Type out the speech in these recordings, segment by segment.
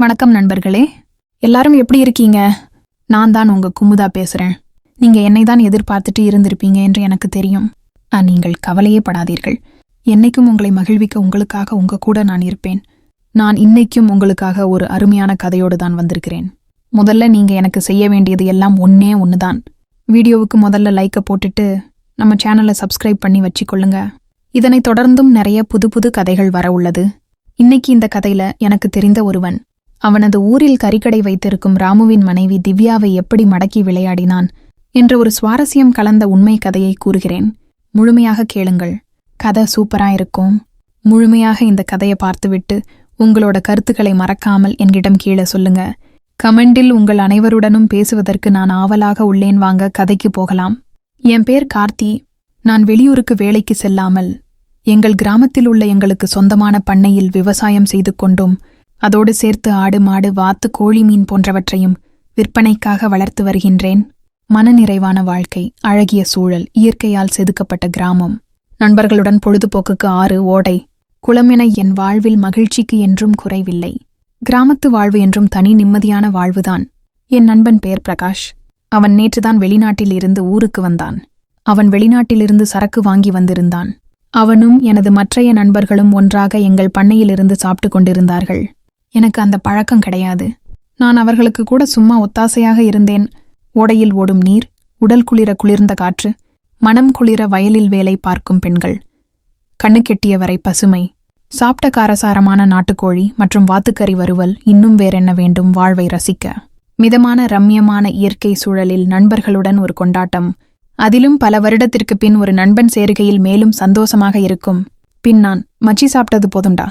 வணக்கம் நண்பர்களே. எல்லாரும் எப்படி இருக்கீங்க? நான் தான் உங்க குமுதா பேசுறேன். நீங்க என்னை தான் எதிர்பார்த்துட்டு இருந்திருப்பீங்க என்று எனக்கு தெரியும். ஆ, நீங்கள் கவலையே படாதீர்கள். என்னைக்கும் உங்களை மகிழ்விக்க உங்களுக்காக உங்க கூட நான் இருப்பேன். நான் இன்னைக்கும் உங்களுக்காக ஒரு அருமையான கதையோடு தான் வந்திருக்கிறேன். முதல்ல நீங்க எனக்கு செய்ய வேண்டியது எல்லாம் ஒன்னே ஒன்னுதான் வீடியோவுக்கு முதல்ல லைக்கை போட்டுட்டு நம்ம சேனலை சப்ஸ்கிரைப் பண்ணி வச்சுக்கொள்ளுங்க. இதனைத் தொடர்ந்தும் நிறைய புது புது கதைகள் வர உள்ளது. இன்னைக்கு இந்த கதையில எனக்கு தெரிந்த ஒருவன். அவனது ஊரில் கறிக்கடை வைத்திருக்கும் ராமுவின் மனைவி திவ்யாவை எப்படி மடக்கி விளையாடினான் என்ற ஒரு சுவாரஸ்யம் கலந்த உண்மை கதையை கூறுகிறேன். முழுமையாக கேளுங்கள். கதை சூப்பரா இருக்கும். முழுமையாக இந்த கதையை பார்த்துவிட்டு உங்களோட கருத்துக்களை மறக்காமல் என்கிடம் கீழே சொல்லுங்க. கமெண்டில் உங்கள் அனைவருடனும் பேசுவதற்கு நான் ஆவலாக உள்ளேன். வாங்க கதைக்கு போகலாம். என் பேர் கார்த்தி. நான் வெளியூருக்கு வேலைக்கு செல்லாமல் எங்கள் கிராமத்தில் உள்ள எங்களுக்கு சொந்தமான பண்ணையில் விவசாயம் செய்து கொண்டும். அதோடு சேர்த்து ஆடு மாடு வாத்து கோழி மீன் போன்றவற்றையும் விற்பனைக்காக வளர்த்து வருகின்றேன். மனநிறைவான வாழ்க்கை அழகிய சூழல் இயற்கையால் செதுக்கப்பட்ட கிராமம். நண்பர்களுடன் பொழுதுபோக்குக்கு ஆறு ஓடை. குளமென என் வாழ்வில் மகிழ்ச்சிக்கு என்றும் குறைவில்லை. கிராமத்து வாழ்வு என்றும் தனி நிம்மதியான வாழ்வுதான். என் நண்பன் பெயர் பிரகாஷ். அவன் நேற்றுதான் வெளிநாட்டில் இருந்து ஊருக்கு வந்தான். அவன் வெளிநாட்டிலிருந்து சரக்கு வாங்கி வந்திருந்தான். அவனும் எனது மற்றைய நண்பர்களும் ஒன்றாக எங்கள் பண்ணையிலிருந்து சாப்பிட்டு கொண்டிருந்தார்கள். எனக்கு அந்த பழக்கம் கிடையாது. நான் அவர்களுக்கு கூட சும்மா ஒத்தாசையாக இருந்தேன். ஓடையில் ஓடும் நீர் உடல் குளிர குளிர்ந்த காற்று மனம் குளிர வயலில் வேலை பார்க்கும் பெண்கள். கண்ணுக்கெட்டிய வரை பசுமை. சாப்பிட்ட காரசாரமான நாட்டுக்கோழி மற்றும் வாத்துக்கறி வறுவல் இன்னும் வேறென்ன வேண்டும் வாழ்வை ரசிக்க. மிதமான ரம்யமான இயற்கை சூழலில் நண்பர்களுடன் ஒரு கொண்டாட்டம். அதிலும் பல வருடத்திற்கு பின் ஒரு நண்பன் சேருகையில் மேலும் சந்தோஷமாக இருக்கும். பின் நான் மச்சி சாப்பிட்டது போதும்டா.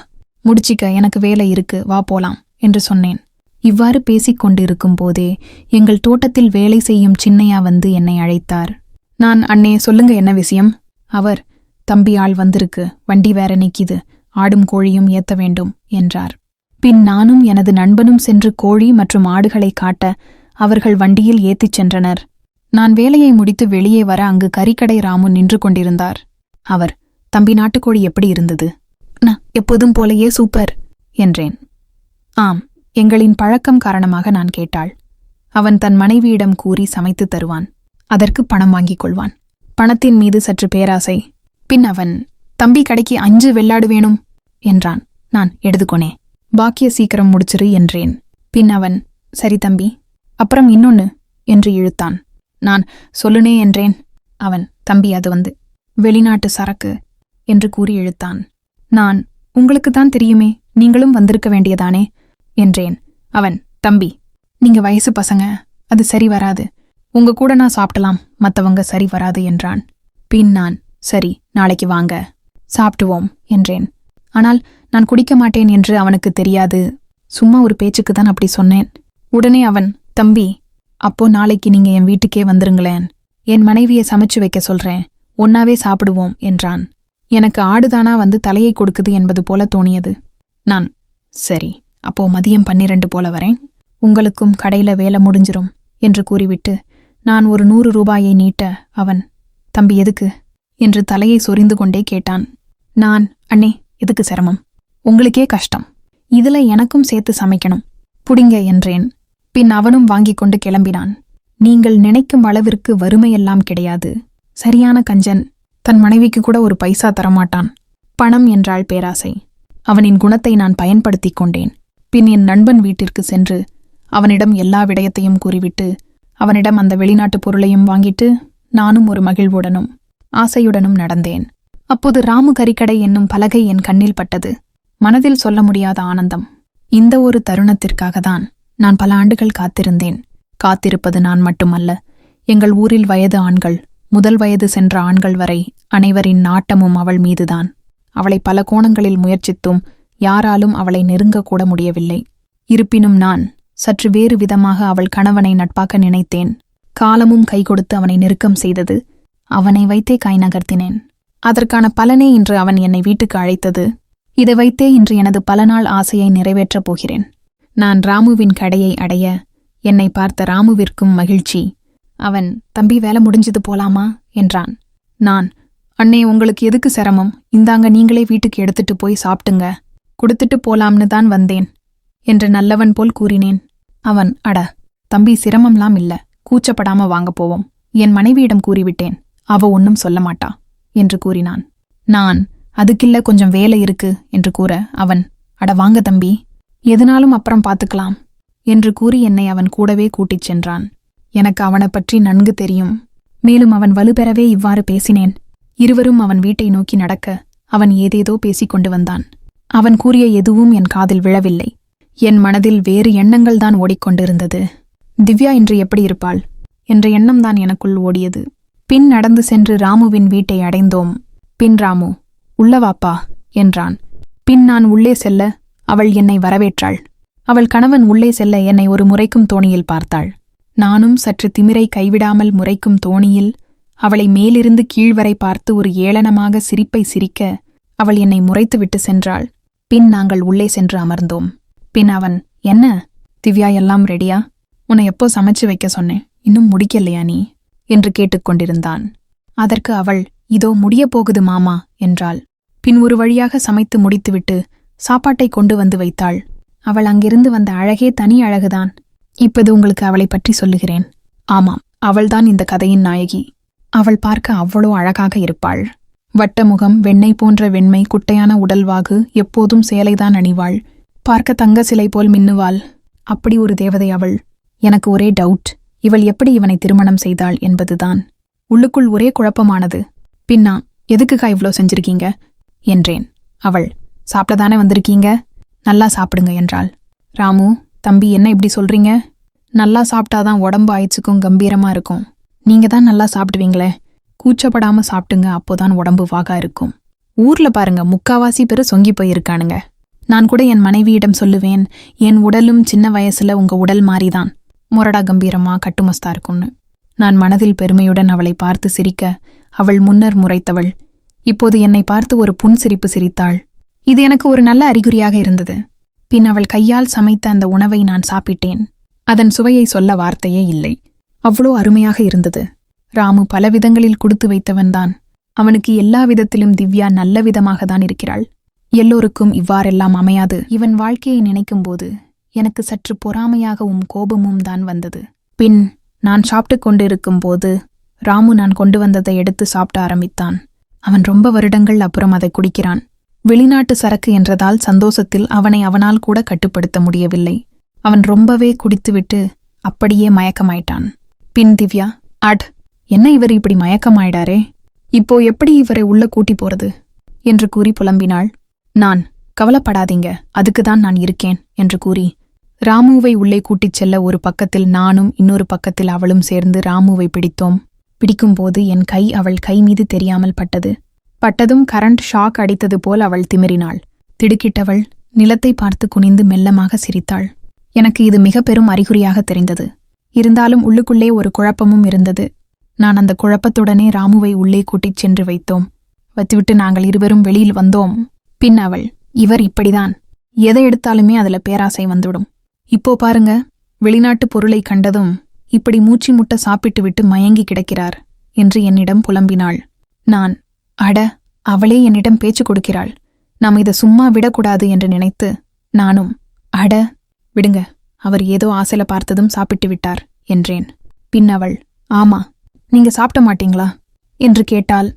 முடிச்சிக்க எனக்கு வேலை இருக்கு வா போலாம் என்று சொன்னேன். இவ்வாறு பேசிக் கொண்டிருக்கும் போதே எங்கள் தோட்டத்தில் வேலை செய்யும் சின்னையா வந்து என்னை அழைத்தார். நான் அண்ணே சொல்லுங்க என்ன விஷயம்? அவர் தம்பி ஆள் வந்திருக்கு வண்டி வேற நிக்கிது ஆடும் கோழியும் ஏத்த வேண்டும் என்றார். பின் நானும் எனது நண்பனும் சென்று கோழி மற்றும் ஆடுகளை காட்ட அவர்கள் வண்டியில் ஏத்திச் சென்றனர். நான் வேலையை முடித்து வெளியே வர அங்கு கறிக்கடை ராமு நின்று கொண்டிருந்தார். அவர் தம்பி நாட்டுக்கோழி எப்படி இருந்தது? நான் எப்போதும் போலயே சூப்பர் என்றேன். ஆம் எங்களின் பழக்கம் காரணமாக நான் கேட்டாள். அவன் தன் மனைவியிடம் கூறி சமைத்து தருவான். அதற்கு பணம் வாங்கிக் கொள்வான். பணத்தின் மீது சற்று பேராசை. பின் அவன் தம்பி கடைக்கு அஞ்சு வெள்ளாடு வேணும்? என்றான். நான் எடுத்துக்கொனே பாக்கிய சீக்கிரம் முடிச்சிரு என்றேன். பின் அவன் சரி தம்பி அப்புறம் இன்னொன்னு என்று இழுத்தான். நான் சொல்லுனே என்றேன். அவன் தம்பி அது வந்து வெளிநாட்டு சரக்கு என்று கூறி இழுத்தான். நான் உங்களுக்கு தான் தெரியுமே நீங்களும் வந்திருக்க வேண்டியதானே? என்றேன். அவன் தம்பி நீங்க வயசு பசங்க அது சரி வராது. உங்க கூட நான் சாப்பிடலாம் மத்தவங்க சரி வராது என்றான். பின் நான் சரி நாளைக்கு வாங்க சாப்பிடுவோம் என்றேன். ஆனால் நான் குடிக்க மாட்டேன் என்று அவனுக்கு தெரியாது. சும்மா ஒரு பேச்சுக்கு தான் அப்படி சொன்னேன். உடனே அவன் தம்பி அப்போ நாளைக்கு நீங்க என் வீட்டுக்கே வந்துருங்களேன். என் மனைவியை சமைச்சு வைக்க சொல்றேன். ஒன்னாவே சாப்பிடுவோம் என்றான். எனக்கு ஆடுதானா வந்து தலையை கொடுக்குது என்பது போல தோணியது. நான் சரி அப்போ மதியம் பன்னிரண்டு போல வரேன். உங்களுக்கும் கடையில வேலை முடிஞ்சிரும் என்று கூறிவிட்டு நான் ஒரு நூறு ரூபாயை நீட்ட அவன் தம்பி எதுக்கு? என்று தலையை சொரிந்து கொண்டே கேட்டான். நான் அண்ணே எதுக்கு சிரமம்? உங்களுக்கே கஷ்டம். இதுல எனக்கும் சேர்த்து சமைக்கணும். புடிங்க என்றேன். பின் அவனும் வாங்கிக் கொண்டு கிளம்பினான். நீங்கள் நினைக்கும் அளவிற்கு வறுமையெல்லாம் கிடையாது. சரியான கஞ்சன் தன் மனைவிக்கு கூட ஒரு பைசா தரமாட்டான். பணம் என்றாள் பேராசை. அவனின் குணத்தை நான் பயன்படுத்திக் கொண்டேன். பின் என் நண்பன் வீட்டிற்கு சென்று அவனிடம் எல்லா விடயத்தையும் கூறிவிட்டு அவனிடம் அந்த வெளிநாட்டு பொருளையும் வாங்கிட்டு நானும் ஒரு மகிழ்வுடனும் ஆசையுடனும் நடந்தேன். அப்போது ராமு கறிக்கடை என்னும் பலகை என் கண்ணில் பட்டது. மனதில் சொல்ல முடியாத ஆனந்தம். இந்த ஒரு தருணத்திற்காகத்தான் நான் பல ஆண்டுகள் காத்திருந்தேன். காத்திருப்பது நான் மட்டுமல்ல எங்கள் ஊரில் வயது ஆண்கள் முதல் வயது சென்ற ஆண்கள் வரை அனைவரின் நாட்டமும் அவள் மீதுதான். அவளை பல கோணங்களில் முயற்சித்தும் யாராலும் அவளை நெருங்கக்கூட முடியவில்லை. இருப்பினும் நான் சற்று வேறு விதமாக அவள் கணவனை நட்பாக்க நினைத்தேன். காலமும் கை கொடுத்து அவனை நெருக்கம் செய்தது அவனை வைத்தே கை நகர்த்தினேன். அதற்கான பலனே இன்று அவன் என்னை வீட்டுக்கு அழைத்தது. இதை வைத்தே இன்று எனது பல நாள் ஆசையை நிறைவேற்றப் போகிறேன். நான் ராமுவின் கடையை அடைய என்னை பார்த்த ராமுவிற்கும் மகிழ்ச்சி. அவன் தம்பி வேலை முடிஞ்சது போலாமா? என்றான். நான். அண்ணே உங்களுக்கு எதுக்கு சிரமம்? இந்தாங்க நீங்களே வீட்டுக்கு எடுத்துட்டு போய் சாப்பிட்டுங்க. கொடுத்துட்டு போலாம்னு தான் வந்தேன் என்று நல்லவன் போல் கூறினேன். அவன் அட தம்பி சிரமம்லாம் இல்ல. கூச்சப்படாம வாங்க போவோம். என் மனைவியிடம் கூறிவிட்டேன். அவ ஒன்னும் சொல்ல மாட்டா என்று கூறினான். நான் அதுக்கில்ல கொஞ்சம் வேலை இருக்கு என்று கூற அவன் அட வாங்க தம்பி. எதுனாலும் அப்புறம் பார்த்துக்கலாம் என்று கூறி என்னை அவன் கூடவே கூட்டிச் சென்றான். எனக்கு அவனைப் பற்றி நன்கு தெரியும். மேலும் அவன் வலுப்பெறவே இவ்வாறு பேசினேன். இருவரும் அவன் வீட்டை நோக்கி நடக்க அவன் ஏதேதோ பேசிக் கொண்டு வந்தான். அவன் கூறிய எதுவும் என் காதில் விழவில்லை. என் மனதில் வேறு எண்ணங்கள்தான் ஓடிக்கொண்டிருந்தது. திவ்யா இன்று எப்படி இருப்பாள்? என்ற எண்ணம்தான் எனக்குள் ஓடியது. பின் நடந்து சென்று ராமுவின் வீட்டை அடைந்தோம். பின் ராமு உள்ளவாப்பா என்றான். பின் நான் உள்ளே செல்ல அவள் என்னை வரவேற்றாள். அவள் கணவன் உள்ளே செல்ல என்னை ஒரு முறைக்கும் தோணியில் பார்த்தாள். நானும் சற்று திமிரை கைவிடாமல் முறைக்கும் தோணியில் அவளை மேலிருந்து கீழ்வரை பார்த்து ஒரு ஏளனமாக சிரிப்பை சிரிக்க அவள் என்னை முறைத்துவிட்டு சென்றாள். பின் நாங்கள் உள்ளே சென்று அமர்ந்தோம். பின் அவன் என்ன? திவ்யா எல்லாம் ரெடியா உன்னை எப்போ சமைச்சு வைக்க சொன்னேன்? இன்னும் முடிக்கலையா நீ? என்று கேட்டுக்கொண்டிருந்தான் அதற்கு அவள் இதோ முடியப் போகுது மாமா என்றாள். பின் ஒரு வழியாக சமைத்து முடித்துவிட்டு சாப்பாட்டை கொண்டு வந்து வைத்தாள். அவள் அங்கிருந்து வந்த அழகே தனி அழகுதான். இப்போது உங்களுக்கு அவளைப் பற்றி சொல்லுகிறேன். ஆமாம் அவள்தான் இந்த கதையின் நாயகி. அவள் பார்க்க அவ்வளோ அழகாக இருப்பாள். வட்டமுகம் வெண்ணெய் போன்ற வெண்மை குட்டையான உடல்வாகு எப்போதும் சேலைதான் அணிவாள். பார்க்க தங்க சிலை போல் மின்னுவாள். அப்படி ஒரு தேவதை அவள். எனக்கு ஒரே டவுட் இவள் எப்படி இவனை திருமணம் செய்தாள் என்பதுதான். உள்ளுக்குள் ஒரே குழப்பமானது. பின்னா எதுக்குக்கா இவ்ளோ செஞ்சிருக்கீங்க? என்றேன். அவள் சாப்பிட்டதானே வந்திருக்கீங்க? நல்லா சாப்பிடுங்க என்றாள். ராமு தம்பி என்ன இப்படி சொல்றீங்க? நல்லா சாப்பிட்டாதான் உடம்பு ஆயிடுச்சுக்கும் கம்பீரமா இருக்கும். நீங்க தான் நல்லா சாப்பிடுவீங்களே. கூச்சப்படாம சாப்பிட்டுங்க அப்போதான் உடம்பு வாகா இருக்கும். ஊர்ல பாருங்க முக்காவாசி பேரு சொங்கி போயிருக்கானுங்க. நான் கூட என் மனைவியிடம் சொல்லுவேன் என் உடலும் சின்ன வயசுல உங்க உடல் மாறிதான் முரடா கம்பீரமா கட்டுமஸ்தா இருக்கும்னு. நான் மனதில் பெருமையுடன் அவளை பார்த்து சிரிக்க அவள் முன்னர் முறைத்தவள். இப்போது என்னை பார்த்து ஒரு புன்சிரிப்பு சிரித்தாள். இது எனக்கு ஒரு நல்ல அறிகுறியாக இருந்தது. பின் அவள் கையால் சமைத்த அந்த உணவை நான் சாப்பிட்டேன். அதன் சுவையை சொல்ல வார்த்தையே இல்லை. அவ்வளோ அருமையாக இருந்தது. ராமு பல விதங்களில் கொடுத்து வைத்தவன்தான் அவனுக்கு எல்லா விதத்திலும் திவ்யா நல்ல விதமாக தான் இருக்கிறாள். எல்லோருக்கும் இவ்வாறெல்லாம் அமையாது. இவன் வாழ்க்கையை நினைக்கும்போது எனக்கு சற்று பொறாமையாகவும் கோபமும் தான் வந்தது. பின் நான் சாப்பிட்டுக் கொண்டிருக்கும் போது ராமு நான் கொண்டு வந்ததை எடுத்து சாப்பிட ஆரம்பித்தான். அவன் ரொம்ப வருடங்கள் அப்புறம் அதை குடிக்கிறான். வெளிநாட்டு சரக்கு என்றதால் சந்தோஷத்தில் அவனை அவனால் கூட கட்டுப்படுத்த முடியவில்லை. அவன் ரொம்பவே குடித்துவிட்டு அப்படியே மயக்கமாயிட்டான். பின் திவ்யா அட் என்ன இவர் இப்படி மயக்கமாயிடாரே? இப்போ எப்படி இவரை உள்ள கூட்டி போறது? என்று கூறி புலம்பினாள். நான் கவலைப்படாதீங்க அதுக்குதான் நான் இருக்கேன் என்று கூறி ராமுவை உள்ளே கூட்டிச் செல்ல ஒரு பக்கத்தில் நானும் இன்னொரு பக்கத்தில் அவளும் சேர்ந்து ராமுவை பிடித்தோம். பிடிக்கும்போது என் கை அவள் கை மீது தெரியாமல் பட்டது. பட்டதும் கரண்ட் ஷாக் அடித்தது போல் அவள் திமிரினாள் திடுக்கிட்டவள் நிலத்தை பார்த்து குனிந்து மெல்லமாக சிரித்தாள். எனக்கு இது மிக பெரும் அறிகுறியாக தெரிந்தது. இருந்தாலும் உள்ளுக்குள்ளே ஒரு குழப்பமும் இருந்தது. நான் அந்த குழப்பத்துடனே ராமுவை உள்ளே கூட்டிச் சென்று வைத்தோம். வைத்துவிட்டு நாங்கள் இருவரும் வெளியில் வந்தோம். பின் அவள் இவர் இப்படிதான். எதை எடுத்தாலுமே அதுல பேராசை வந்துடும் இப்போ பாருங்க. வெளிநாட்டு பொருளை கண்டதும் இப்படி மூச்சு முட்ட சாப்பிட்டு விட்டு மயங்கி கிடக்கிறார் என்று என்னிடம் புலம்பினாள். நான் அட அவளே என்னிடம் பேச்சு கொடுக்கிறாள். நாம் இதை சும்மா விடக்கூடாது என்று நினைத்து நானும் அட விடுங்க அவர் ஏதோ ஆசையில பார்த்ததும் சாப்பிட்டு விட்டார் என்றேன். பின் அவள் ஆமா நீங்க சாப்பிட மாட்டீங்களா? என்று கேட்டால்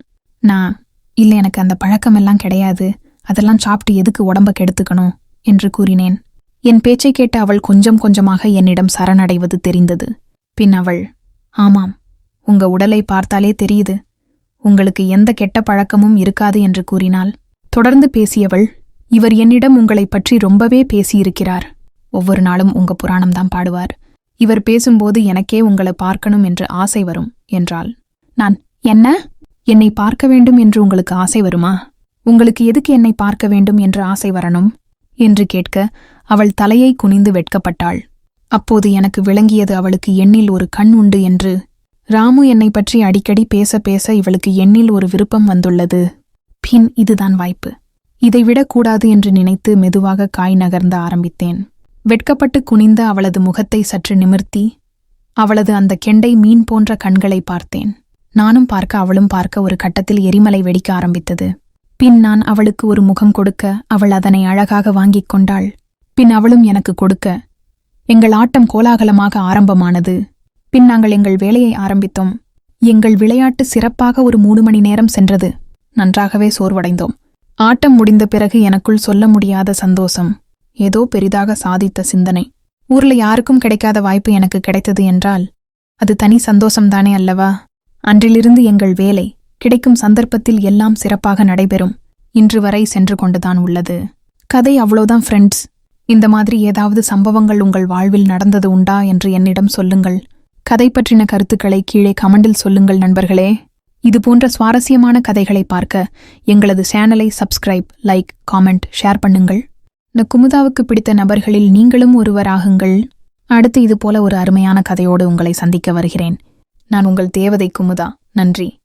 நான் இல்லை எனக்கு அந்த பழக்கமெல்லாம் கிடையாது. அதெல்லாம் சாப்பிட்டு எதுக்கு உடம்ப கெடுத்துக்கணும்? என்று கூறினேன். என் பேச்சை கேட்ட அவள் கொஞ்சம் கொஞ்சமாக என்னிடம் சரணடைவது தெரிந்தது. பின் அவள் ஆமாம் உங்க உடலை பார்த்தாலே தெரியுது. உங்களுக்கு எந்த கெட்ட பழக்கமும் இருக்காது என்று கூறினாள். தொடர்ந்து பேசியவள் இவர் என்னிடம் உங்களைப் பற்றி ரொம்பவே பேசியிருக்கிறார். ஒவ்வொரு நாளும் உங்க புராணம்தான் பாடுவார். இவர் பேசும்போது எனக்கே உங்களை பார்க்கணும் என்று ஆசை வரும் என்றாள். நான் என்ன? என்னை பார்க்க வேண்டும் என்று உங்களுக்கு ஆசை வருமா? உங்களுக்கு எதுக்கு என்னை பார்க்க வேண்டும் என்று ஆசை வரணும்? என்று கேட்க அவள் தலையை குனிந்து வெட்கப்பட்டாள். அப்போது எனக்கு விளங்கியது அவளுக்கு எண்ணில் ஒரு கண் உண்டு என்று ராமு என்னை பற்றி அடிக்கடி பேச பேச இவளுக்கு எண்ணில் ஒரு விருப்பம் வந்துள்ளது. பின் இதுதான் வாய்ப்பு. இதை விடக்கூடாது என்று நினைத்து மெதுவாக காய் நகர்ந்த ஆரம்பித்தேன். வெட்கப்பட்டு குனிந்த அவளது முகத்தை சற்று நிமிர்த்தி அவளது அந்த கெண்டை மீன் போன்ற கண்களை பார்த்தேன். நானும் பார்க்க அவளும் பார்க்க ஒரு கட்டத்தில் எரிமலை வெடிக்க ஆரம்பித்தது. பின் நான் அவளுக்கு ஒரு முகம் கொடுக்க அவள் அதனை அழகாக வாங்கிக் கொண்டாள். பின் அவளும் எனக்கு கொடுக்க எங்கள் ஆட்டம் கோலாகலமாக ஆரம்பமானது. பின் நாங்கள் எங்கள் வேலையை ஆரம்பித்தோம். எங்கள் விளையாட்டு சிறப்பாக ஒரு மூணு மணி நேரம் சென்றது. நன்றாகவே சோர்வடைந்தோம். ஆட்டம் முடிந்த பிறகு எனக்குள் சொல்ல முடியாத சந்தோஷம். ஏதோ பெரிதாக சாதித்த சிந்தனை. ஊர்ல யாருக்கும் கிடைக்காத வாய்ப்பு எனக்கு கிடைத்தது என்றால் அது தனி சந்தோஷம்தானே அல்லவா? அன்றிலிருந்து எங்கள் வேலை கிடைக்கும் சந்தர்ப்பத்தில் எல்லாம் சிறப்பாக நடைபெறும். இன்று வரை சென்று கொண்டுதான் உள்ளது. கதை அவ்வளோதான் ஃப்ரெண்ட்ஸ் இந்த மாதிரி ஏதாவது சம்பவங்கள் உங்கள் வாழ்வில் நடந்தது உண்டா என்று என்னிடம் சொல்லுங்கள். கதை பற்றின கருத்துக்களை கீழே கமெண்டில் சொல்லுங்கள் நண்பர்களே. இது போன்ற சுவாரஸ்யமான கதைகளை பார்க்க எங்களது சேனலை சப்ஸ்கிரைப் லைக் காமெண்ட் ஷேர் பண்ணுங்கள். இந்த குமுதாவுக்கு பிடித்த நபர்களில் நீங்களும் ஒருவராகுங்கள் அடுத்து இது போல ஒரு அருமையான கதையோடு உங்களை சந்திக்க வருகிறேன். நான் உங்கள் தேவதை குமுதா. நன்றி.